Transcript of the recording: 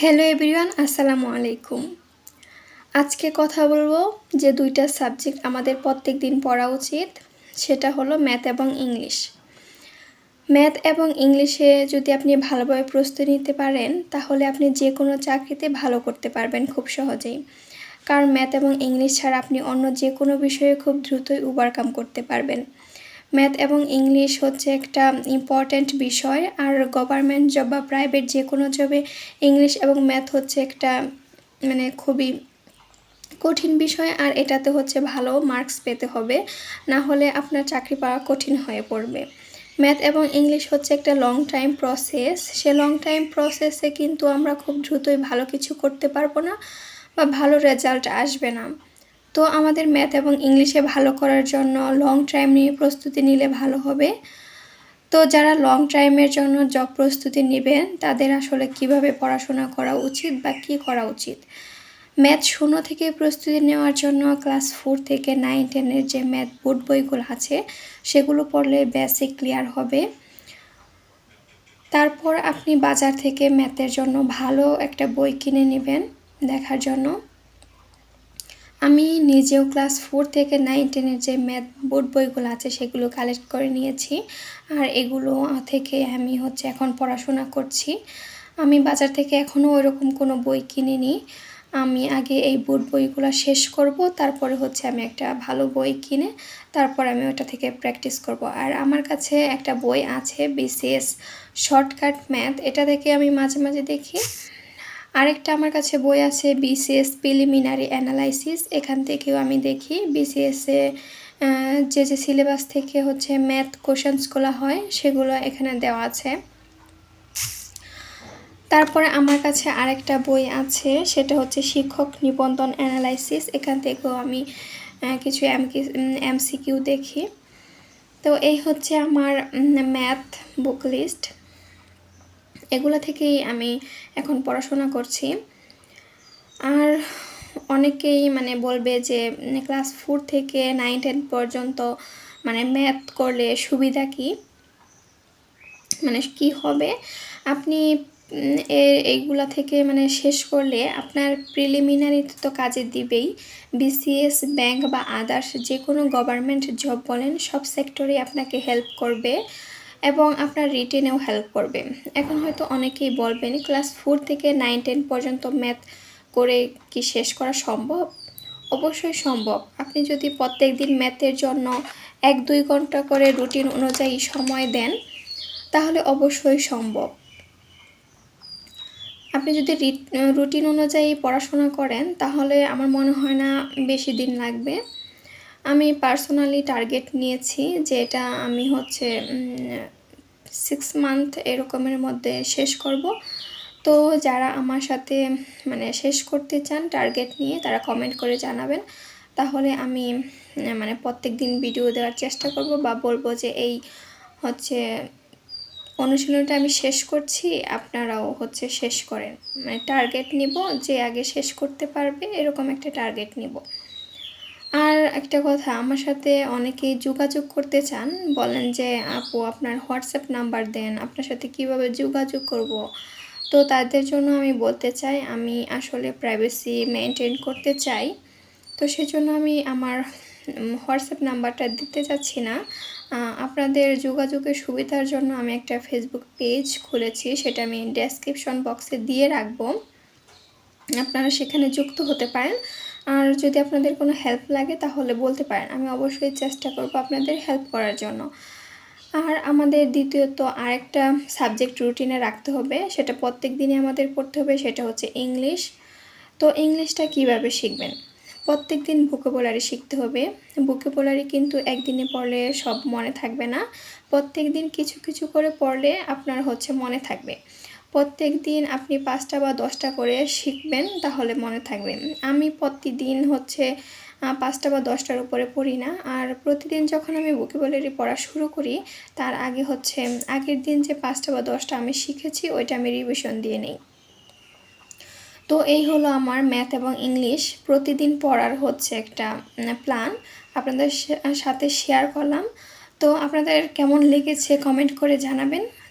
Hello everyone আসসালামু আলাইকুম। আজকে কথা বলব যে দুইটা সাবজেক্ট আমাদের প্রত্যেক দিন পড়া উচিত, সেটা হলো ম্যাথ এবং ইংলিশ ম্যাথ এবং ইংলিশে যদি আপনি ভালোভাবে প্রস্তুতি নিতে পারেন, তাহলে আপনি যে কোনো চাকরিতে ভালো করতে পারবেন খুব সহজেই। কারণ ম্যাথ এবং ইংলিশ ছাড়া আপনি অন্য যে কোনো বিষয়ে খুব দ্রুতই ওভারকাম করতে পারবেন। ম্যাথ এবং ইংলিশ হচ্ছে একটা ইম্পর্ট্যান্ট বিষয়। আর গভর্নমেন্ট জব বা প্রাইভেট যে কোনো জবে ইংলিশ এবং ম্যাথ হচ্ছে একটা মানে খুবই কঠিন বিষয়। আর এটাতে হচ্ছে ভালো মার্কস পেতে হবে, না হলে আপনার চাকরি পাওয়া কঠিন হয়ে পড়বে। ম্যাথ এবং ইংলিশ হচ্ছে একটা লং টাইম প্রসেস সে লং টাইম প্রসেসে কিন্তু আমরা খুব দ্রুতই ভালো কিছু করতে পারব না বা ভালো রেজাল্ট আসবে না। তো আমাদের ম্যাথ এবং ইংলিশে ভালো করার জন্য লং টাইম নিয়ে প্রস্তুতি নিলে ভালো হবে। তো যারা লং টাইমের জন্য জব প্রস্তুতি নেবেন, তাদের আসলে কীভাবে পড়াশোনা করা উচিত বা কি করা উচিত? ম্যাথ শূন্য থেকে প্রস্তুতি নেওয়ার জন্য ক্লাস ফোর থেকে নাইন টেনের যে ম্যাথ বোর্ড বইগুলো আছে, সেগুলো পড়লে বেসিক ক্লিয়ার হবে। তারপর আপনি বাজার থেকে ম্যাথের জন্য ভালো একটা বই কিনে নেবেন দেখার জন্য। আমি নিজেও ক্লাস ফোর থেকে নাইন টেনের যে ম্যাথ বোর্ড বইগুলো আছে সেগুলো কালেক্ট করে নিয়েছি। আর এগুলো থেকে আমি হচ্ছে এখন পড়াশোনা করছি। আমি বাজার থেকে এখনও ওইরকম কোনো বই কিনিনি। আমি আগে এই বোর্ড বইগুলো শেষ করব, তারপরে হচ্ছে আমি একটা ভালো বই কিনে, তারপর আমি ওটা থেকে প্র্যাকটিস করব। আর আমার কাছে একটা বই আছে বিসিএস শর্টকাট ম্যাথ এটা থেকে আমি মাঝে মাঝে দেখি। আরেকটা আমার কাছে বই আছে বিসিএস প্রিলিমিনারি অ্যানালাইসিস এখান থেকেও আমি দেখি বিসিএসে যে যে সিলেবাস থেকে হচ্ছে ম্যাথ কোশ্চেন্সগুলো হয়, সেগুলো এখানে দেওয়া আছে। তারপরে আমার কাছে আরেকটা বই আছে, সেটা হচ্ছে শিক্ষক নিবন্ধন অ্যানালাইসিস এখান থেকেও আমি কিছু এম এমসিকিউ দেখি। তো এই হচ্ছে আমার ম্যাথ বুক লিস্ট এগুলো থেকেই আমি এখন পড়াশোনা করছি। আর অনেকেই মানে বলবে যে ক্লাস ফোর থেকে নাইন টেন পর্যন্ত মানে ম্যাথ করলে সুবিধা কি? মানে কি হবে? আপনি এইগুলা থেকে মানে শেষ করলে আপনার প্রিলিমিনারিতে তো কাজে দিবেই। বিসিএস ব্যাংক বা আদার্স যে কোনো গভর্নমেন্ট জব বলেন, সব সেক্টরে আপনাকে হেল্প করবে। এবং আপনার রিটেনেও হেল্প করবে। এখন হয়তো অনেকেই বলবেন, ক্লাস ফোর থেকে নাইন টেন পর্যন্ত ম্যাথ করে কি শেষ করা সম্ভব? অবশ্যই সম্ভব। আপনি যদি প্রত্যেক দিন ম্যাথের জন্য এক, দুই ঘণ্টা করে রুটিন অনুযায়ী সময় দেন, তাহলে অবশ্যই সম্ভব। আপনি যদি রুটিন অনুযায়ী পড়াশোনা করেন, তাহলে আমার মনে হয় না বেশি দিন লাগবে। আমি পার্সোনালি টার্গেট নিয়েছি যে এটা আমি হচ্ছে সিক্স মান্থ এরকমের মধ্যে শেষ করব। তো যারা আমার সাথে মানে শেষ করতে চান টার্গেট নিয়ে, তারা কমেন্ট করে জানাবেন। তাহলে আমি মানে প্রত্যেক দিন ভিডিও দেওয়ার চেষ্টা করব বা বলব যে এই হচ্ছে অনুশীলনটা আমি শেষ করছি, আপনারাও হচ্ছে শেষ করেন। মানে টার্গেট নিব যে আগে শেষ করতে পারবে, এরকম একটা টার্গেট নিব। আর একটা কথা, আমার সাথে অনেকেই যোগাযোগ করতে চান, বলেন যে, আপু, আপনার হোয়াটসঅ্যাপ নাম্বার দেন, আপনার সাথে কীভাবে যোগাযোগ করব? তো তাদের জন্য আমি বলতে চাই, আমি আসলে প্রাইভেসি মেনটেন করতে চাই। তো সেজন্য আমি আমার হোয়াটসঅ্যাপ নাম্বারটা দিতে চাচ্ছি না। আপনাদের যোগাযোগের সুবিধার জন্য আমি একটা ফেসবুক পেজ খুলেছি, সেটা আমি ডেসক্রিপশন বক্সে দিয়ে রাখব। আপনারা সেখানে যুক্ত হতে পারেন। আর যদি আপনাদের কোনো হেল্প লাগে তাহলে বলতে পারেন, আমি অবশ্যই চেষ্টা করব আপনাদের হেল্প করার জন্য। আর আমাদের দ্বিতীয়ত আরেকটা সাবজেক্ট রুটিনে রাখতে হবে, সেটা প্রত্যেক দিনই আমাদের পড়তে হবে, সেটা হচ্ছে ইংলিশ তো ইংলিশটা কীভাবে শিখবেন? প্রত্যেক দিন বুকেবোলারি শিখতে হবে। বুকেবোলারি কিন্তু একদিনে পড়লে সব মনে থাকবে না। প্রত্যেক দিন কিছু কিছু করে পড়লে আপনার হচ্ছে মনে থাকবে। প্রত্যেক দিন আপনি পাঁচটা বা দশটা করে শিখবেন, তাহলে মনে থাকবে। আমি প্রতিদিন হচ্ছে পাঁচটা বা দশটার উপরে পড়ি না। আর প্রতিদিন যখন আমি বুকেবলারি পড়া শুরু করি, তার আগে হচ্ছে, আগের দিন যে পাঁচটা বা দশটা আমি শিখেছি, ওইটা আমি রিভিশন দিয়ে নিই। তো এই হলো আমার ম্যাথ এবং ইংলিশ প্রতিদিন পড়ার হচ্ছে একটা প্ল্যান আপনাদের সাথে শেয়ার করলাম। তো আপনাদের কেমন লেগেছে কমেন্ট করে জানাবেন।